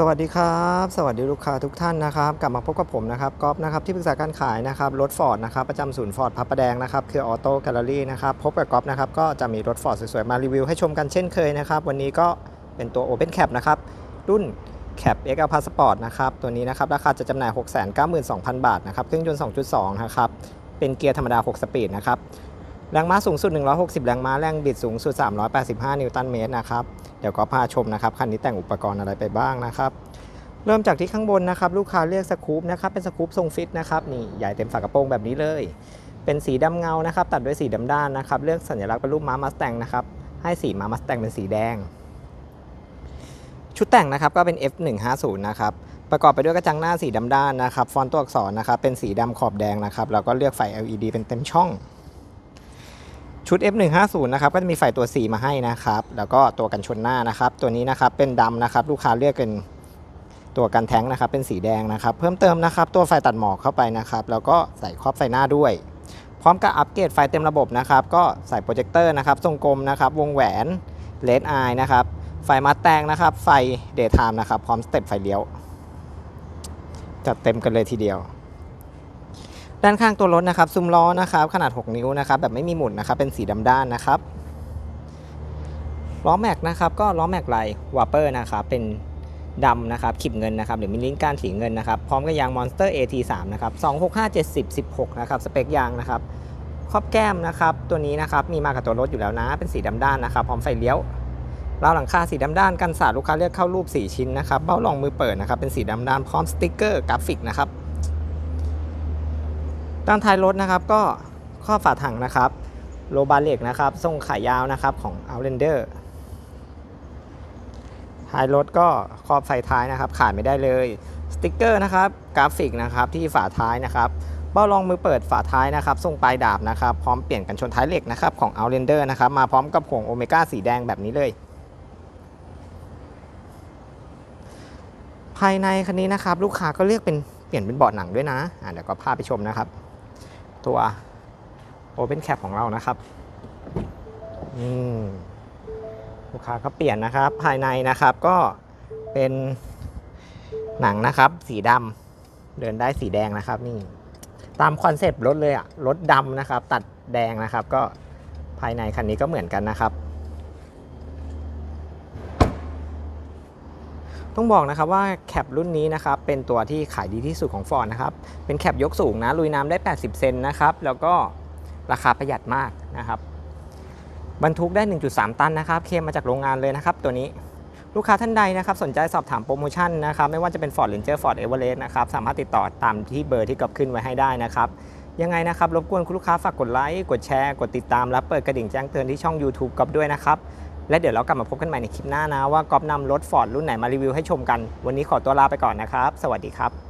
สวัสดีครับ สวัสดีลูกค้าทุกท่านนะครับ กลับมาพบกับผมนะครับก๊อฟนะครับที่ปรึกษาการขายนะครับรถฟอร์ดนะครับประจำศูนย์ฟอร์ดพระประแดงนะครับคือออโต้แกลเลอรี่นะครับพบกับก๊อฟนะครับก็จะมีรถฟอร์ดสวยๆ มารีวิวให้ชมกันเช่นเคยนะครับ วันนี้ก็เป็นตัว Open Cap นะครับรุ่น Cap XL Passport นะครับตัวนี้นะครับราคาจะจำหน่าย 692,000 บาทนะครับเครื่องยนต์ 2.2 นะครับเป็นเกียร์ธรรมดา 6 สปีดนะครับ แรงม้าสูงสุด 160 แรงม้า แรงบิดสูงสุด 385 นิวตันเมตรนะครับ เดี๋ยวก็พาชมนะครับ คันนี้แต่งอุปกรณ์อะไรไปบ้างนะครับ เริ่มจากที่ข้างบนนะครับ ลูกค้าเรียกสกู๊ปนะครับ เป็นสกู๊ปทรงฟิตนะครับ นี่ใหญ่เต็มฝากระโปรงแบบนี้เลย เป็นสีดำเงานะครับ ตัดด้วยสีดำด้านนะครับ เลือกสัญลักษณ์เป็นรูปม้ามัสแตงนะครับ ให้สีม้ามัสแตงเป็นสีแดง ชุดแต่งนะครับก็เป็น F150 นะครับ ประกอบไปด้วยกระจังหน้าสีดำด้านนะครับ ฟอนต์ตัวอักษรนะครับ เป็นสีดำขอบแดงนะครับ แล้วก็เลือกไฟ LED เป็นเต็มช่อง ชุด F150 นะครับก็จะมีไฟตัว C มาให้นะครับ แล้วก็ตัวกันชนหน้านะครับ ตัวนี้นะครับเป็นดำนะครับ ลูกค้าเลือกเป็นตัวกันแท้งนะครับ เป็นสีแดงนะครับ เพิ่มเติมนะครับ ตัวไฟตัดหมอกเข้าไปนะครับ แล้วก็ใส่ครอบไฟหน้าด้วย พร้อมกับอัปเกรดไฟเต็มระบบนะครับ ก็ใส่โปรเจคเตอร์นะครับทรงกลมนะครับ วงแหวนเลดไอนะครับ ไฟมาแตงนะครับ ไฟเดย์ไทม์นะครับ พร้อมสเต็ปไฟเลี้ยวจัดเต็มกันเลยทีเดียว ด้านข้างตัวรถนะครับซุ้มล้อนะครับขนาด 6 นิ้วนะครับแบบไม่มีหมุนนะครับเป็นสีดำด้านนะครับล้อแม็กนะครับก็ล้อแม็กลายวาเปอร์นะครับเป็นดำนะครับขีบเงินนะครับหรือมีลิ้นก้านสีเงินนะครับพร้อมกับยาง Monster AT3 นะครับ265 70 16นะครับสเปคยางนะครับครอบแก้มนะครับตัวนี้นะครับมีมากับตัวรถอยู่แล้วนะเป็นสีดำด้านนะครับพร้อมไฟเลี้ยวราวหลังคาสีดำด้านกันสาดลูกค้าเลือกเข้ารูป 4 ชิ้นนะครับเบ้ารองมือเปิดนะครับเป็นสีดำด้านพร้อมสติกเกอร์กราฟิกนะครับ ด้านท้ายรถนะครับก็ข้อบฝาถังนะครับ โลบาเล็กนะครับ ทรงขายาวนะครับของ Outlander ท้ายรถก็ครอบไฟท้ายนะครับ ขาดไม่ได้เลย สติกเกอร์นะครับ กราฟิกนะครับที่ฝาท้ายนะครับเบ้ารองมือเปิดฝาท้ายนะครับทรงปลายดาบนะครับ พร้อมเปลี่ยนกันชนท้ายเหล็กนะครับของ Outlander นะครับ มาพร้อมกับห่วงโอเมก้าสีแดงแบบนี้เลย ภายในคันนี้นะครับ ลูกค้าก็เลือกเป็นเปลี่ยนเป็นเบาะหนังด้วยนะอะเดี๋ยวก็พาไปชมนะครับ ตัว Open Cap ของเรานะครับลูกค้าก็เปลี่ยนนะครับ ภายในนะครับก็เป็นหนังนะครับ สีดำเดินได้สีแดงนะครับ นี่ ตามคอนเซปต์รถเลยอะรถดำนะครับ ตัดแดงนะครับ ก็ภายในคันนี้ก็เหมือนกันนะครับ ต้องบอกนะครับว่าแคปรุ่นนี้นะครับเป็นตัวที่ขายดีที่สุดของ Ford นะครับเป็นแคปยกสูงนะลุยน้ำได้ 80 เซนนะครับแล้วก็ราคาประหยัดมากนะครับบรรทุกได้ 1.3 ตันนะครับเคลมมาจากโรงงานเลยนะครับตัวนี้ลูกค้าท่านใดนะครับสนใจสอบถามโปรโมชั่นนะครับไม่ว่าจะเป็น Ford Ranger Ford Everest นะครับสามารถติดต่อตามที่เบอร์ที่กอบขึ้นไว้ให้ได้นะครับยังไงนะครับรบกวนคุณลูกค้าฝากกดไลค์กดแชร์ กดติดตามและเปิดกระดิ่งแจ้งเตือนที่ช่อง YouTube กอบด้วยนะครับ และเดี๋ยวเรากลับมาพบกันใหม่ในคลิปหน้านะว่ากอฟนำรถฟอร์ดรุ่นไหนมารีวิวให้ชมกัน วันนี้ขอตัวลาไปก่อนนะครับ สวัสดีครับ